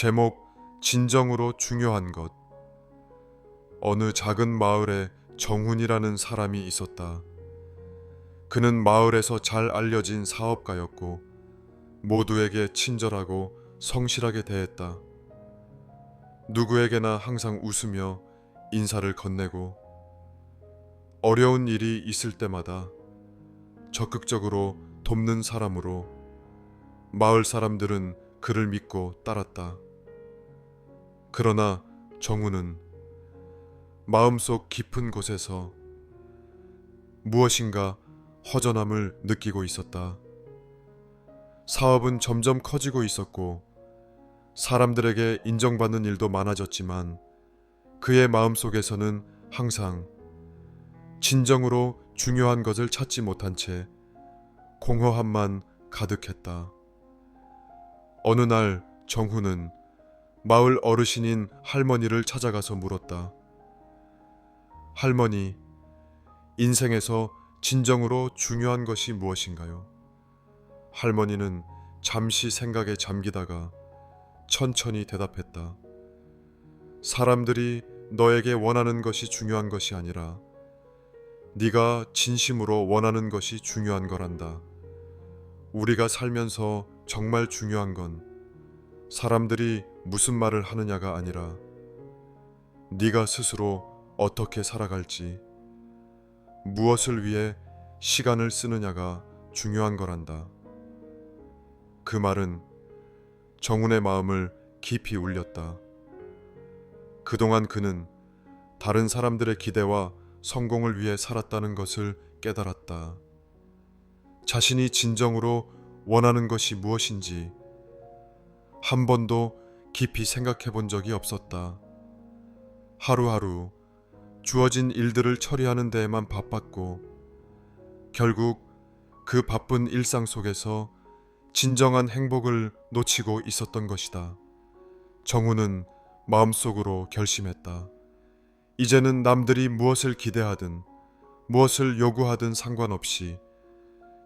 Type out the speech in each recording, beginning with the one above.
제목 진정으로 중요한 것 어느 작은 마을에 정훈이라는 사람이 있었다. 그는 마을에서 잘 알려진 사업가였고 모두에게 친절하고 성실하게 대했다. 누구에게나 항상 웃으며 인사를 건네고 어려운 일이 있을 때마다 적극적으로 돕는 사람으로 마을 사람들은 그를 믿고 따랐다. 그러나 정우는 마음속 깊은 곳에서 무엇인가 허전함을 느끼고 있었다. 사업은 점점 커지고 있었고 사람들에게 인정받는 일도 많아졌지만 그의 마음속에서는 항상 진정으로 중요한 것을 찾지 못한 채 공허함만 가득했다. 어느 날 정후는 마을 어르신인 할머니를 찾아가서 물었다. 할머니, 인생에서 진정으로 중요한 것이 무엇인가요? 할머니는 잠시 생각에 잠기다가 천천히 대답했다. 사람들이 너에게 원하는 것이 중요한 것이 아니라 네가 진심으로 원하는 것이 중요한 거란다. 우리가 살면서 정말 중요한 건 사람들이 무슨 말을 하느냐가 아니라 네가 스스로 어떻게 살아갈지 무엇을 위해 시간을 쓰느냐가 중요한 거란다. 그 말은 정훈의 마음을 깊이 울렸다. 그동안 그는 다른 사람들의 기대와 성공을 위해 살았다는 것을 깨달았다. 자신이 진정으로 원하는 것이 무엇인지 한 번도 깊이 생각해 본 적이 없었다. 하루하루 주어진 일들을 처리하는 데에만 바빴고 결국 그 바쁜 일상 속에서 진정한 행복을 놓치고 있었던 것이다. 정우는 마음속으로 결심했다. 이제는 남들이 무엇을 기대하든 무엇을 요구하든 상관없이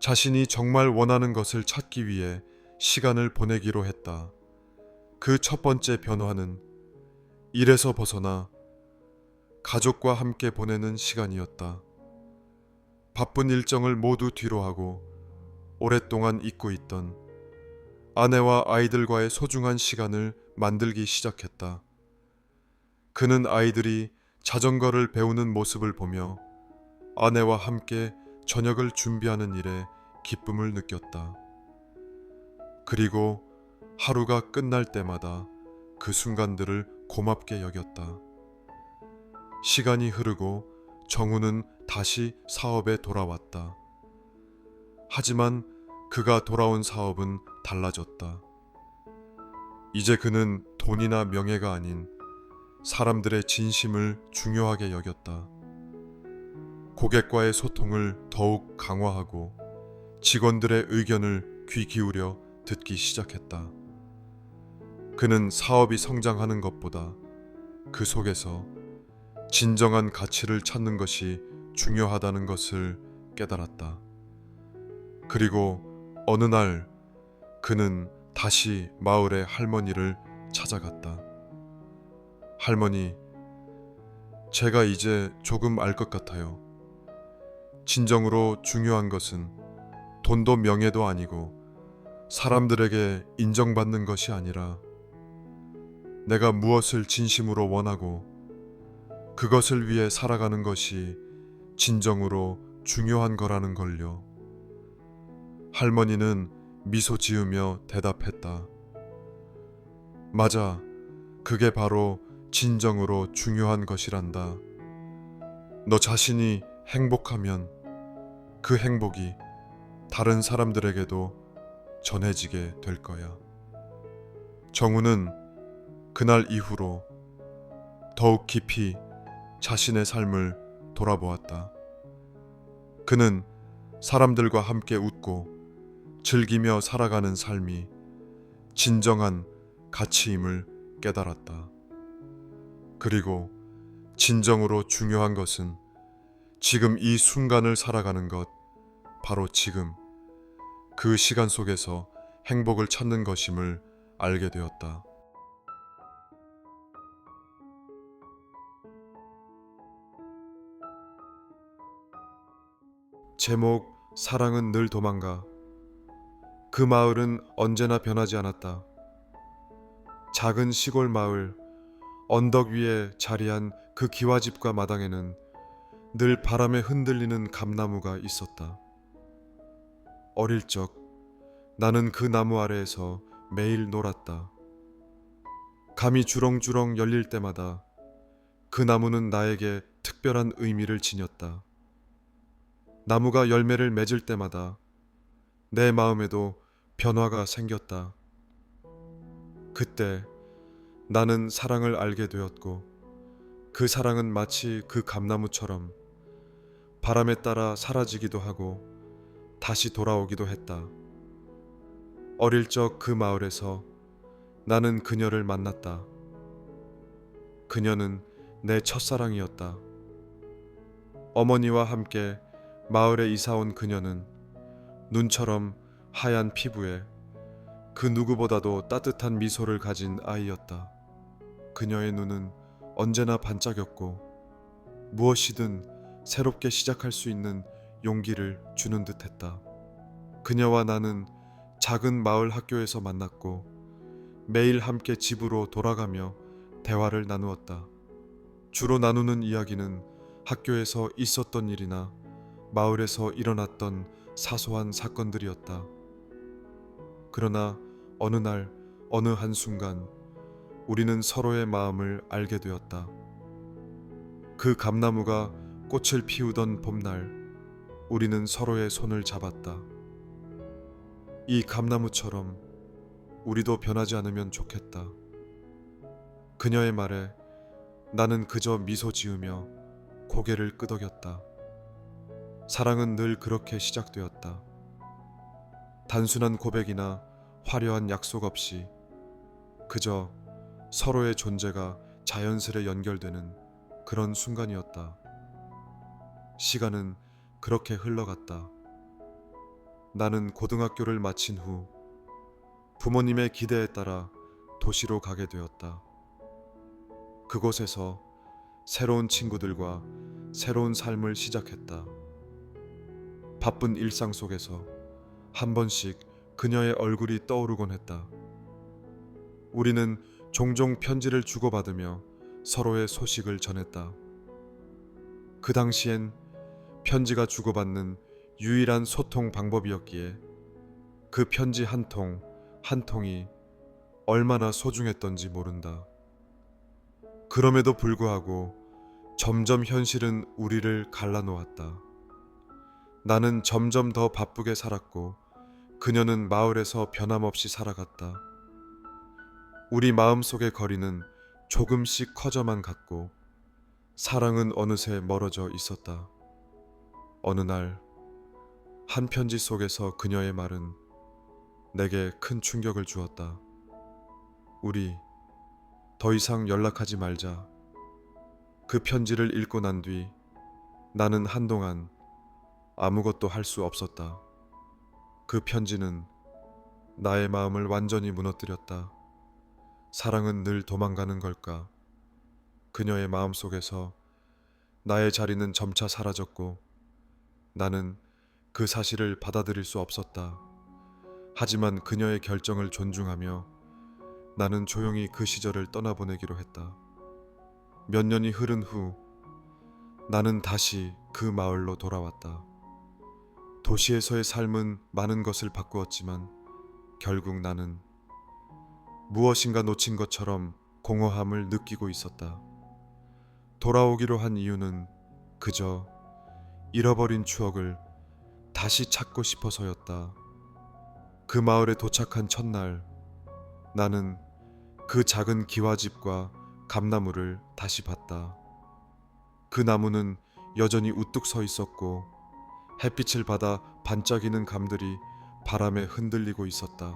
자신이 정말 원하는 것을 찾기 위해 시간을 보내기로 했다. 그 첫 번째 변화는 일에서 벗어나 가족과 함께 보내는 시간이었다. 바쁜 일정을 모두 뒤로하고 오랫동안 잊고 있던 아내와 아이들과의 소중한 시간을 만들기 시작했다. 그는 아이들이 자전거를 배우는 모습을 보며 아내와 함께 저녁을 준비하는 일에 기쁨을 느꼈다. 그리고 하루가 끝날 때마다 그 순간들을 고맙게 여겼다. 시간이 흐르고 정우는 다시 사업에 돌아왔다. 하지만 그가 돌아온 사업은 달라졌다. 이제 그는 돈이나 명예가 아닌 사람들의 진심을 중요하게 여겼다. 고객과의 소통을 더욱 강화하고 직원들의 의견을 귀 기울여 듣기 시작했다. 그는 사업이 성장하는 것보다 그 속에서 진정한 가치를 찾는 것이 중요하다는 것을 깨달았다. 그리고 어느 날 그는 다시 마을의 할머니를 찾아갔다. 할머니, 제가 이제 조금 알 것 같아요. 진정으로 중요한 것은 돈도 명예도 아니고 사람들에게 인정받는 것이 아니라 내가 무엇을 진심으로 원하고 그것을 위해 살아가는 것이 진정으로 중요한 거라는 걸요. 할머니는 미소 지으며 대답했다. 맞아. 그게 바로 진정으로 중요한 것이란다. 너 자신이 행복하면 그 행복이 다른 사람들에게도 전해지게 될 거야. 정우는 그날 이후로 더욱 깊이 자신의 삶을 돌아보았다. 그는 사람들과 함께 웃고 즐기며 살아가는 삶이 진정한 가치임을 깨달았다. 그리고 진정으로 중요한 것은 지금 이 순간을 살아가는 것, 바로 지금 그 시간 속에서 행복을 찾는 것임을 알게 되었다. 제목 사랑은 늘 도망가. 그 마을은 언제나 변하지 않았다. 작은 시골 마을 언덕 위에 자리한 그 기와집과 마당에는 늘 바람에 흔들리는 감나무가 있었다. 어릴 적 나는 그 나무 아래에서 매일 놀았다. 감이 주렁주렁 열릴 때마다 그 나무는 나에게 특별한 의미를 지녔다. 나무가 열매를 맺을 때마다 내 마음에도 변화가 생겼다. 그때 나는 사랑을 알게 되었고 그 사랑은 마치 그 감나무처럼 바람에 따라 사라지기도 하고 다시 돌아오기도 했다. 어릴 적 그 마을에서 나는 그녀를 만났다. 그녀는 내 첫사랑이었다. 어머니와 함께 마을에 이사 온 그녀는 눈처럼 하얀 피부에 그 누구보다도 따뜻한 미소를 가진 아이였다. 그녀의 눈은 언제나 반짝였고 무엇이든 새롭게 시작할 수 있는 용기를 주는 듯했다. 그녀와 나는 작은 마을 학교에서 만났고 매일 함께 집으로 돌아가며 대화를 나누었다. 주로 나누는 이야기는 학교에서 있었던 일이나 마을에서 일어났던 사소한 사건들이었다. 그러나 어느 날 어느 한순간 우리는 서로의 마음을 알게 되었다. 그 감나무가 꽃을 피우던 봄날 우리는 서로의 손을 잡았다. 이 감나무처럼 우리도 변하지 않으면 좋겠다. 그녀의 말에 나는 그저 미소 지으며 고개를 끄덕였다. 사랑은 늘 그렇게 시작되었다. 단순한 고백이나 화려한 약속 없이 그저 서로의 존재가 자연스레 연결되는 그런 순간이었다. 시간은 그렇게 흘러갔다. 나는 고등학교를 마친 후 부모님의 기대에 따라 도시로 가게 되었다. 그곳에서 새로운 친구들과 새로운 삶을 시작했다. 바쁜 일상 속에서 한 번씩 그녀의 얼굴이 떠오르곤 했다. 우리는 종종 편지를 주고받으며 서로의 소식을 전했다. 그 당시엔 편지가 주고받는 유일한 소통 방법이었기에 그 편지 한 통, 한 통이 얼마나 소중했던지 모른다. 그럼에도 불구하고 점점 현실은 우리를 갈라놓았다. 나는 점점 더 바쁘게 살았고 그녀는 마을에서 변함없이 살아갔다. 우리 마음속의 거리는 조금씩 커져만 갔고 사랑은 어느새 멀어져 있었다. 어느 날 한 편지 속에서 그녀의 말은 내게 큰 충격을 주었다. 우리 더 이상 연락하지 말자. 그 편지를 읽고 난 뒤 나는 한동안 아무것도 할 수 없었다. 그 편지는 나의 마음을 완전히 무너뜨렸다. 사랑은 늘 도망가는 걸까? 그녀의 마음 속에서 나의 자리는 점차 사라졌고 나는 그 사실을 받아들일 수 없었다. 하지만 그녀의 결정을 존중하며 나는 조용히 그 시절을 떠나보내기로 했다. 몇 년이 흐른 후 나는 다시 그 마을로 돌아왔다. 도시에서의 삶은 많은 것을 바꾸었지만 결국 나는 무엇인가 놓친 것처럼 공허함을 느끼고 있었다. 돌아오기로 한 이유는 그저 잃어버린 추억을 다시 찾고 싶어서였다. 그 마을에 도착한 첫날 나는 그 작은 기와집과 감나무를 다시 봤다. 그 나무는 여전히 우뚝 서 있었고 햇빛을 받아 반짝이는 감들이 바람에 흔들리고 있었다.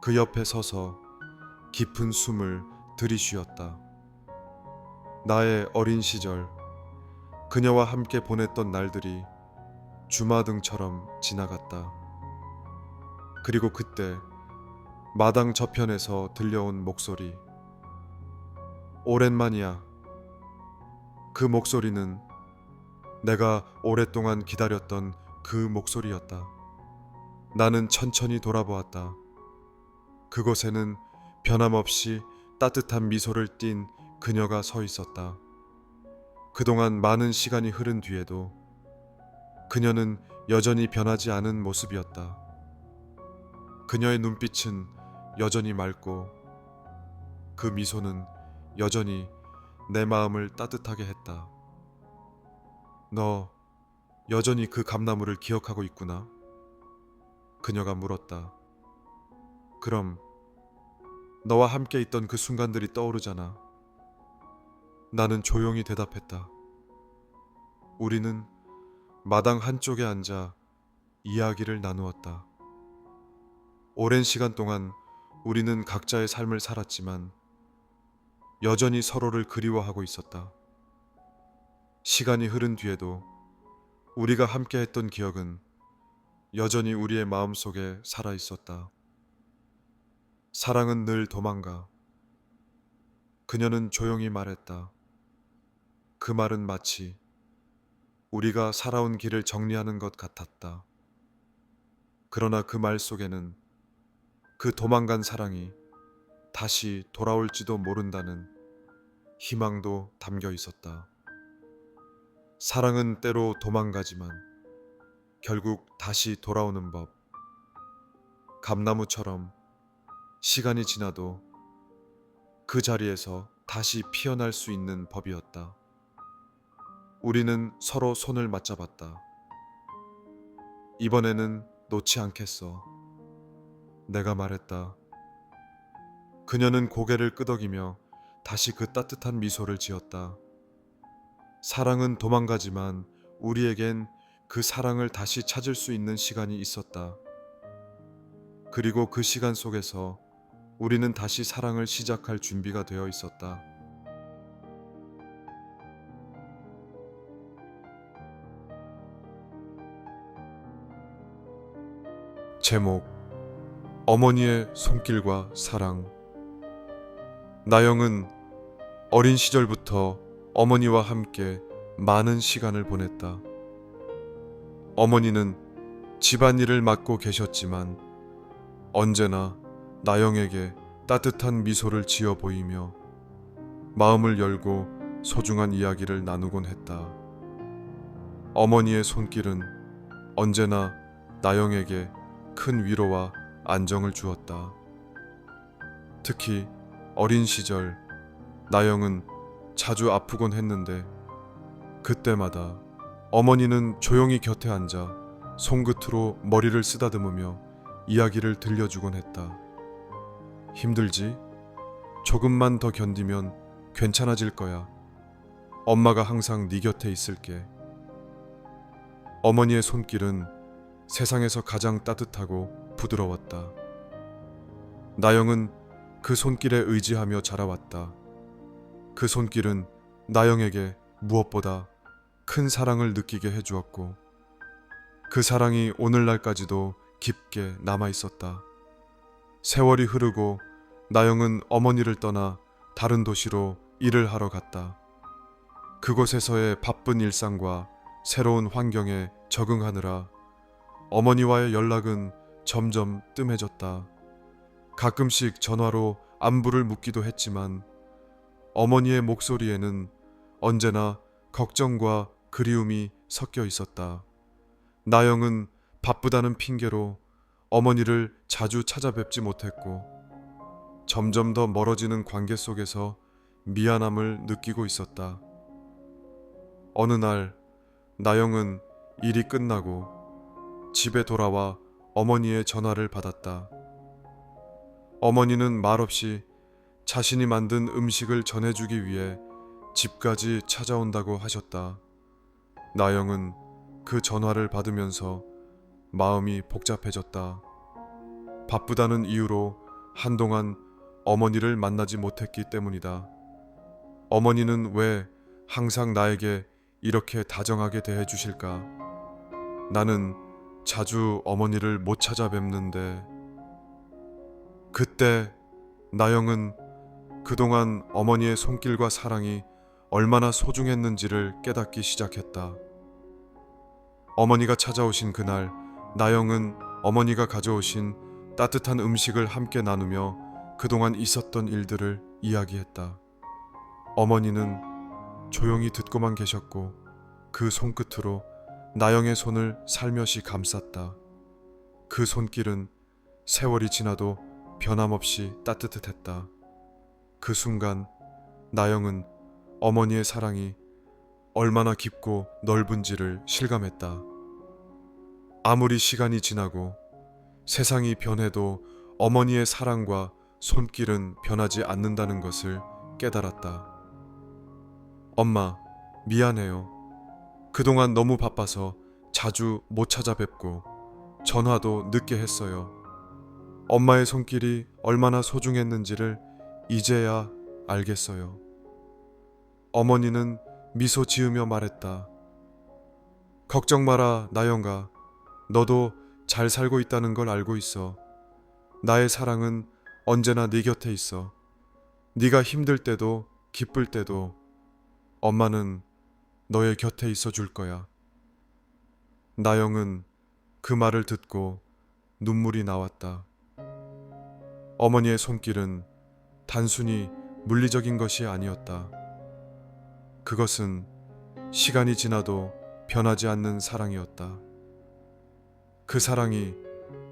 그 옆에 서서 깊은 숨을 들이쉬었다. 나의 어린 시절, 그녀와 함께 보냈던 날들이 주마등처럼 지나갔다. 그리고 그때 마당 저편에서 들려온 목소리. 오랜만이야. 그 목소리는 내가 오랫동안 기다렸던 그 목소리였다. 나는 천천히 돌아보았다. 그곳에는 변함없이 따뜻한 미소를 띤 그녀가 서 있었다. 그동안 많은 시간이 흐른 뒤에도 그녀는 여전히 변하지 않은 모습이었다. 그녀의 눈빛은 여전히 맑고 그 미소는 여전히 내 마음을 따뜻하게 했다. 너 여전히 그 감나무를 기억하고 있구나? 그녀가 물었다. 그럼 너와 함께 있던 그 순간들이 떠오르잖아. 나는 조용히 대답했다. 우리는 마당 한쪽에 앉아 이야기를 나누었다. 오랜 시간 동안 우리는 각자의 삶을 살았지만 여전히 서로를 그리워하고 있었다. 시간이 흐른 뒤에도 우리가 함께 했던 기억은 여전히 우리의 마음 속에 살아 있었다. 사랑은 늘 도망가. 그녀는 조용히 말했다. 그 말은 마치 우리가 살아온 길을 정리하는 것 같았다. 그러나 그 말 속에는 그 도망간 사랑이 다시 돌아올지도 모른다는 희망도 담겨 있었다. 사랑은 때로 도망가지만 결국 다시 돌아오는 법. 감나무처럼 시간이 지나도 그 자리에서 다시 피어날 수 있는 법이었다. 우리는 서로 손을 맞잡았다. 이번에는 놓지 않겠어. 내가 말했다. 그녀는 고개를 끄덕이며 다시 그 따뜻한 미소를 지었다. 사랑은 도망가지만 우리에겐 그 사랑을 다시 찾을 수 있는 시간이 있었다. 그리고 그 시간 속에서 우리는 다시 사랑을 시작할 준비가 되어 있었다. 제목 어머니의 손길과 사랑 나영은 어린 시절부터 어머니와 함께 많은 시간을 보냈다. 어머니는 집안일을 맡고 계셨지만 언제나 나영에게 따뜻한 미소를 지어 보이며 마음을 열고 소중한 이야기를 나누곤 했다. 어머니의 손길은 언제나 나영에게 큰 위로와 안정을 주었다. 특히 어린 시절 나영은 자주 아프곤 했는데 그때마다 어머니는 조용히 곁에 앉아 손끝으로 머리를 쓰다듬으며 이야기를 들려주곤 했다. 힘들지? 조금만 더 견디면 괜찮아질 거야. 엄마가 항상 네 곁에 있을게. 어머니의 손길은 세상에서 가장 따뜻하고 부드러웠다. 나영은 그 손길에 의지하며 자라왔다. 그 손길은 나영에게 무엇보다 큰 사랑을 느끼게 해주었고, 그 사랑이 오늘날까지도 깊게 남아 있었다. 세월이 흐르고 나영은 어머니를 떠나 다른 도시로 일을 하러 갔다. 그곳에서의 바쁜 일상과 새로운 환경에 적응하느라 어머니와의 연락은 점점 뜸해졌다. 가끔씩 전화로 안부를 묻기도 했지만 어머니의 목소리에는 언제나 걱정과 그리움이 섞여 있었다. 나영은 바쁘다는 핑계로 어머니를 자주 찾아뵙지 못했고 점점 더 멀어지는 관계 속에서 미안함을 느끼고 있었다. 어느 날 나영은 일이 끝나고 집에 돌아와 어머니의 전화를 받았다. 어머니는 말없이 자신이 만든 음식을 전해주기 위해 집까지 찾아온다고 하셨다. 나영은 그 전화를 받으면서 마음이 복잡해졌다. 바쁘다는 이유로 한동안 어머니를 만나지 못했기 때문이다. 어머니는 왜 항상 나에게 이렇게 다정하게 대해 주실까? 나는 자주 어머니를 못 찾아뵙는데 그때 나영은 그동안 어머니의 손길과 사랑이 얼마나 소중했는지를 깨닫기 시작했다. 어머니가 찾아오신 그날 나영은 어머니가 가져오신 따뜻한 음식을 함께 나누며 그동안 있었던 일들을 이야기했다. 어머니는 조용히 듣고만 계셨고 그 손끝으로 나영의 손을 살며시 감쌌다. 그 손길은 세월이 지나도 변함없이 따뜻했다. 그 순간 나영은 어머니의 사랑이 얼마나 깊고 넓은지를 실감했다. 아무리 시간이 지나고 세상이 변해도 어머니의 사랑과 손길은 변하지 않는다는 것을 깨달았다. 엄마, 미안해요. 그동안 너무 바빠서 자주 못 찾아뵙고 전화도 늦게 했어요. 엄마의 손길이 얼마나 소중했는지를 이제야 알겠어요. 어머니는 미소 지으며 말했다. 걱정 마라, 나영아. 너도 잘 살고 있다는 걸 알고 있어. 나의 사랑은 언제나 네 곁에 있어. 네가 힘들 때도 기쁠 때도 엄마는 너의 곁에 있어 줄 거야. 나영은 그 말을 듣고 눈물이 나왔다. 어머니의 손길은 단순히 물리적인 것이 아니었다. 그것은 시간이 지나도 변하지 않는 사랑이었다. 그 사랑이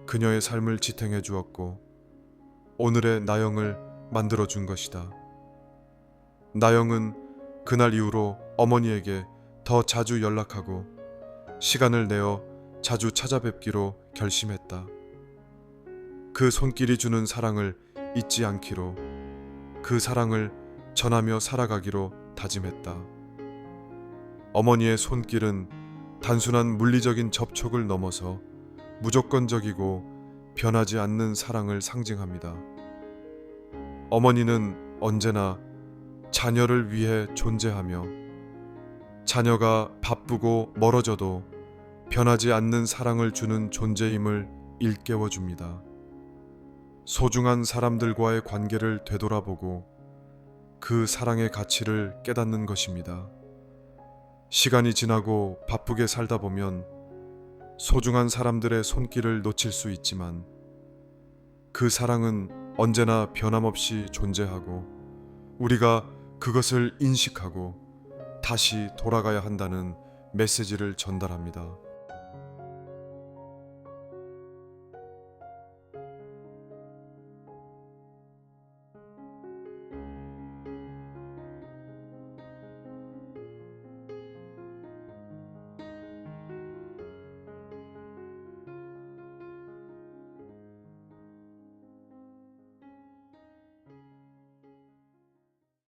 그녀의 삶을 지탱해 주었고 오늘의 나영을 만들어 준 것이다. 나영은 그날 이후로 어머니에게 더 자주 연락하고 시간을 내어 자주 찾아뵙기로 결심했다. 그 손길이 주는 사랑을 잊지 않기로 그 사랑을 전하며 살아가기로 다짐했다. 어머니의 손길은 단순한 물리적인 접촉을 넘어서 무조건적이고 변하지 않는 사랑을 상징합니다. 어머니는 언제나 자녀를 위해 존재하며 자녀가 바쁘고 멀어져도 변하지 않는 사랑을 주는 존재임을 일깨워 줍니다. 소중한 사람들과의 관계를 되돌아보고 그 사랑의 가치를 깨닫는 것입니다. 시간이 지나고 바쁘게 살다 보면 소중한 사람들의 손길을 놓칠 수 있지만 그 사랑은 언제나 변함없이 존재하고 우리가 그것을 인식하고 다시 돌아가야 한다는 메시지를 전달합니다.